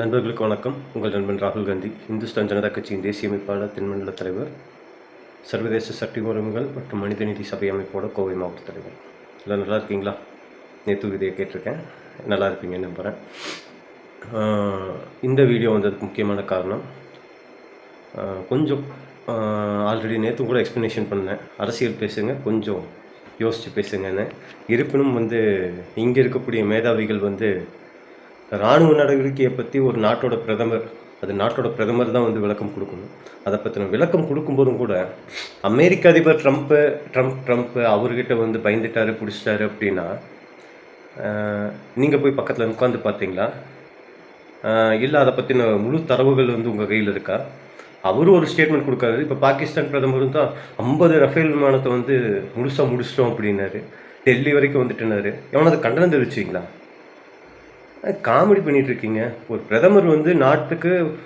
நண்பர்களுக்கு வணக்கம். உங்கள் நண்பன் ராகுல் காந்தி இந்துஸ்தான் ஜனதா கட்சியின் தேசிய அமைப்பாளர் தென்மண்டல தலைவர் சர்வதேச சட்ட உரிமைகள் மற்றும் மனிதநீதி சபை அமைப்போட கோவை மாவட்ட தலைவர். எல்லாம் நல்லா இருக்கீங்களா? நேற்று இதையை கேட்டிருக்கேன். நல்லா இருப்பீங்கன்னு நம்புகிறேன் இந்த வீடியோ வந்ததுக்கு முக்கியமான காரணம் கொஞ்சம் ஆல்ரெடி நேற்று கூட எக்ஸ்ப்ளனேஷன் பண்ணேன். அரசியல் பேசுங்க கொஞ்சம் யோசித்து பேசுங்கன்னு. இருப்பினும் வந்து இங்கே இருக்கக்கூடிய மேதாவிகள் வந்து இராணுவ நடவடிக்கையை பற்றி ஒரு நாட்டோட பிரதமர் அது நாட்டோட பிரதமர் தான் வந்து விளக்கம் கொடுக்கணும். அதை பற்றின விளக்கம் கொடுக்கும்போதும் கூட அமெரிக்க அதிபர் ட்ரம்ப்பு ட்ரம்ப் ட்ரம்ப்பு அவர்கிட்ட வந்து பயந்துட்டாரு பிடிச்சிட்டாரு அப்படின்னா நீங்கள் போய் பக்கத்தில் உட்காந்து பார்த்தீங்களா? இல்லை அதை பற்றின முழு தரவுகள் வந்து உங்கள் கையில் இருக்கா? அவரும் ஒரு ஸ்டேட்மெண்ட் கொடுக்காரு. இப்போ பாகிஸ்தான் பிரதமரும் தான் ஐம்பது ரஃபேல் விமானத்தை வந்து முழுசாக முடிச்சிட்டோம் அப்படின்னாரு. டெல்லி வரைக்கும் வந்துட்டுனாரு எவனாவது கண்டனம் தெரிவிச்சிங்களா? காமெடி பண்ணிட்டு இருக்கீங்க. ஒரு பிரதமர் வந்து நாட்டுக்கு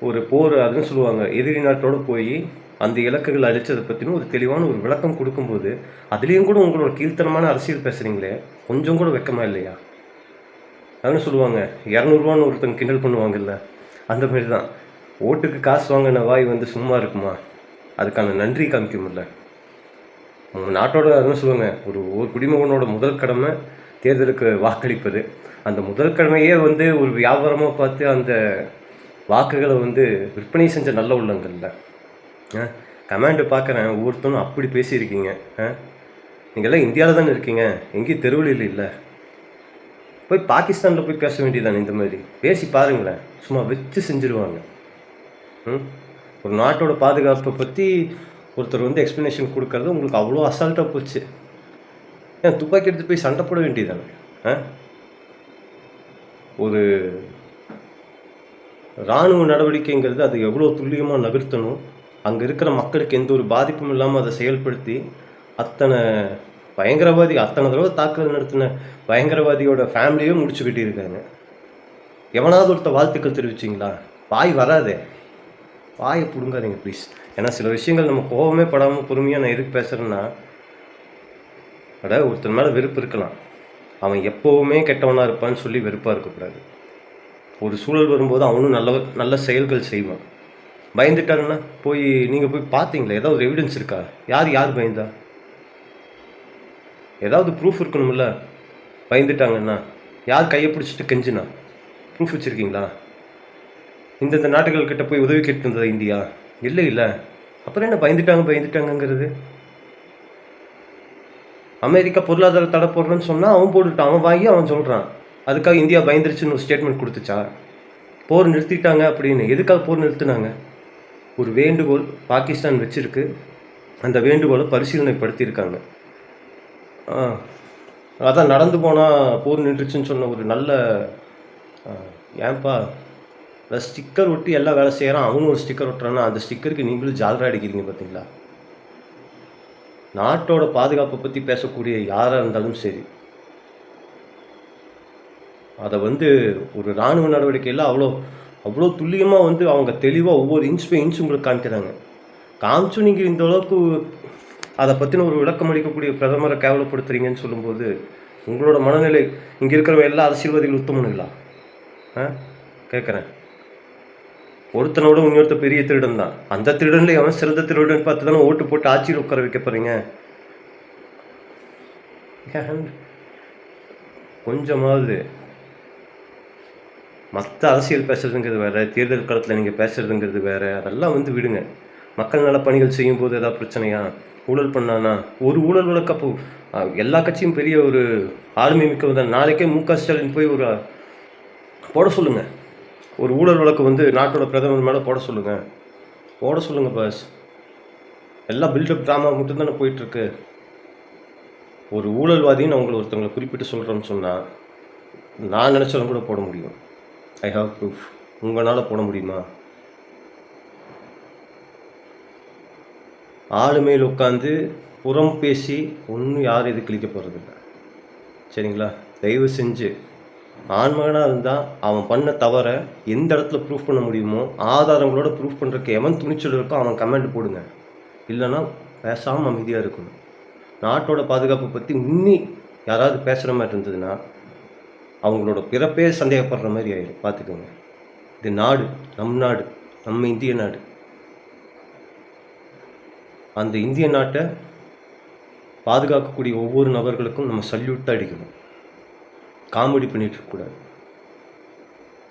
ஒரு போர் அதுன்னு சொல்லுவாங்க. எதிரி நாட்டோட போய் அந்த இலக்குகள் அழிச்சதை பற்றின ஒரு தெளிவான ஒரு விளக்கம் கொடுக்கும்போது அதுலேயும் கூட உங்களோட கீழ்த்தனமான அரசியல் பேசுகிறீங்களே கொஞ்சம் கூட வெக்கமாக இல்லையா? அதுன்னு சொல்லுவாங்க. இரநூறுவான்னு ஒருத்தங்க கிண்டல் பண்ணுவாங்கல்ல அந்த மாதிரி தான் ஓட்டுக்கு காசு வாங்கின வாய் வந்து சும்மா இருக்குமா? அதுக்கான நன்றி காமிக்க உங்கள் நாட்டோட அதுன்னு சொல்லுவாங்க ஒரு ஒரு குடிமகனோட முதல் கடமை தேர்தலுக்கு வாக்களிப்பது. அந்த முதல் கடமையே வந்து ஒரு வியாபாரமாக பார்த்து அந்த வாக்குகளை வந்து விற்பனை செஞ்ச நல்ல உள்ளங்கள்ல. கமாண்டு பார்க்குறேன் ஒவ்வொருத்தனும் அப்படி பேசியிருக்கீங்க. ஆ நீங்கள்லாம் இந்தியாவில் தானே இருக்கீங்க? எங்கேயும் தெருவில் இல்லை. போய் பாகிஸ்தானில் போய் பேச வேண்டியதானே இந்த மாதிரி? பேசி பாருங்களேன். சும்மா வச்சு செஞ்சுருவாங்க. ம் ஒரு நாட்டோட பாதுகாப்பை பற்றி ஒருத்தர் வந்து எக்ஸ்ப்ளனேஷன் கொடுக்கறது உங்களுக்கு அவ்வளோ அசால்ட்டாக போச்சு. ஏன் துப்பாக்கி எடுத்து போய் சண்டை போட வேண்டியதானே ஆ? ஒரு இராணுவ நடவடிக்கைங்கிறது அது எவ்வளோ துல்லியமாக நகர்த்தணும்? அங்கே இருக்கிற மக்களுக்கு எந்த ஒரு பாதிப்பும் இல்லாமல் அதை செயல்படுத்தி அத்தனை பயங்கரவாதி அத்தனை தடவை தாக்குதல் நடத்தின பயங்கரவாதியோட ஃபேமிலியே முடிச்சு கட்டியிருக்காங்க. எவனாவது ஒருத்த வாழ்த்துக்கள் தெரிவிச்சிங்களா? வாய் வராதே. வாயை பிடுங்காதீங்க ப்ளீஸ் ஏன்னா சில விஷயங்கள் நம்ம கோவமே படாமல் பொறுமையாக நான் எதுக்கு பேசுகிறேன்னா அட ஒருத்தன் மேலே வெறுப்பு இருக்கலாம். அவன் எப்போவுமே கெட்டவனாக இருப்பான்னு சொல்லி வெறுப்பாக இருக்கக்கூடாது. ஒரு சூழல் வரும்போது அவனும் நல்ல நல்ல செயல்கள் செய்வான். பயந்துட்டாருன்னா போய் நீங்கள் போய் பார்த்தீங்களா ஏதாவது ஒரு எவிடன்ஸ் இருக்கா? யார் யார் பயந்தா? ஏதாவது ப்ரூஃப் இருக்கணும்ல? பயந்துட்டாங்கன்னா யார் கையை பிடிச்சிட்டு கெஞ்சினா? ப்ரூஃப் வச்சுருக்கீங்களா? இந்தந்த நாடுகள் கிட்ட போய் உதவி கேட்டு இருந்ததா இந்தியா? இல்லை இல்லை. அப்புறம் என்ன பயந்துட்டாங்க பயந்துட்டாங்கங்கிறது? அமெரிக்கா பொருளாதார தடை போடுறேன்னு சொன்னால் அவன் போட்டுட்டான் அவன் வாங்கி அவன் சொல்கிறான் அதுக்காக இந்தியா பயந்துருச்சுன்னு ஒரு ஸ்டேட்மெண்ட் கொடுத்துச்சா? போர் நிறுத்திட்டாங்க அப்படின்னு. எதுக்காக போர் நிறுத்தினாங்க? ஒரு வேண்டுகோள் பாகிஸ்தான் வச்சிருக்கு. அந்த வேண்டுகோளை பரிசீலனைப்படுத்தியிருக்காங்க. ஆ, அதான் நடந்து போனால் போர் நின்றுச்சுன்னு சொன்ன ஒரு நல்ல ஏன்பா? ஸ்டிக்கர் ஒட்டி எல்லா வேலை செய்கிறான் அவனும் ஒரு ஸ்டிக்கர் ஒட்டுறான்னா அந்த ஸ்டிக்கருக்கு நீங்களும் ஜாலராக அடிக்கிறீங்க பார்த்தீங்களா நாட்டோட பாதுகாப்பை பற்றி பேசக்கூடிய யாராக இருந்தாலும் சரி அதை வந்து ஒரு இராணுவ நடவடிக்கையில் அவ்வளோ அவ்வளோ துல்லியமாக வந்து அவங்க தெளிவாக ஒவ்வொரு இன்ச் பை இன்ச் உங்களுக்கு காமிக்கிறாங்க. காமிச்சும் நீங்கள் இந்த அளவுக்கு அதை பற்றின ஒரு விளக்கம் அளிக்கக்கூடிய பிரதமரை கேவலப்படுத்துறீங்கன்னு சொல்லும்போது உங்களோட மனநிலை இங்கே இருக்கிறவங்க எல்லா அரசியல்வாதிகள் உத்தமனுங்களா ஆ? கேட்குறேன் ஒருத்தனோட இன்னொருத்த பெரிய திருடன் தான் அந்த திருடன்ல அவன் சிறந்த திருடன் பார்த்து தானே ஓட்டு போட்டு ஆட்சியில் உட்கார வைக்க போறீங்க? கொஞ்சமாவது மற்ற அரசியல் பேசுறதுங்கிறது வேற தேர்தல் காலத்தில் நீங்கள் பேசுறதுங்கிறது வேற அதெல்லாம் வந்து விடுங்க. மக்கள் நல பணிகள் செய்யும் போது ஏதாவது பிரச்சனையா? ஊழல் பண்ணானா? ஒரு ஊழல் வழக்கப்போ எல்லா கட்சியும் பெரிய ஒரு ஆளுமை மிக்க தான் நாளைக்கே மு க ஸ்டாலின் போய் ஒரு போட சொல்லுங்கள் ஒரு ஊழல் வழக்கு வந்து நாட்டோட பிரதமர் மேலே போட சொல்லுங்கள் போட சொல்லுங்கள் பாஸ் எல்லாம் பில்டப் ட்ராமா மட்டும்தானே போயிட்டுருக்கு. ஒரு ஊழல்வாதின்னு அவங்களை ஒருத்தவங்களை குறிப்பிட்டு சொல்கிறேன்னு சொன்னால் நான் நினச்சாலும் கூட போட முடியும். ஐ ஹாவ் ப்ரூஃப் உங்களால் போட முடியுமா? ஆளுமையில் உட்காந்து புறம் பேசி ஒன்றும் யாரும் இது கிழிக்க போகிறதில்ல சரிங்களா? தயவு செஞ்சு ஆண்மகனாக இருந்தால் அவன் பண்ண தவறை எந்த இடத்துல ப்ரூஃப் பண்ண முடியுமோ ஆதாரங்களோட ப்ரூஃப் பண்ணுறக்கு எவன் துணிச்சல் இருக்கோ அவன் கமெண்ட் போடுங்க. இல்லைன்னா பேசாமல் அமைதியாக இருக்கணும். நாட்டோட பாதுகாப்பை பற்றி உன்னி யாராவது பேசுகிற மாதிரி இருந்ததுன்னா அவங்களோட பிறப்பே சந்தேகப்படுற மாதிரி ஆயிடும் பார்த்துக்கோங்க. இது நாடு நம் நாடு நம்ம இந்திய நாடு. அந்த இந்திய நாட்டை பாதுகாக்கக்கூடிய ஒவ்வொரு நபர்களுக்கும் நம்ம சல்யூட் தான் அடிக்கணும். காமெடி பண்ணிட்டு இருக்கக்கூடாது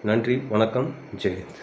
நன்றி வணக்கம் ஜெயந்த்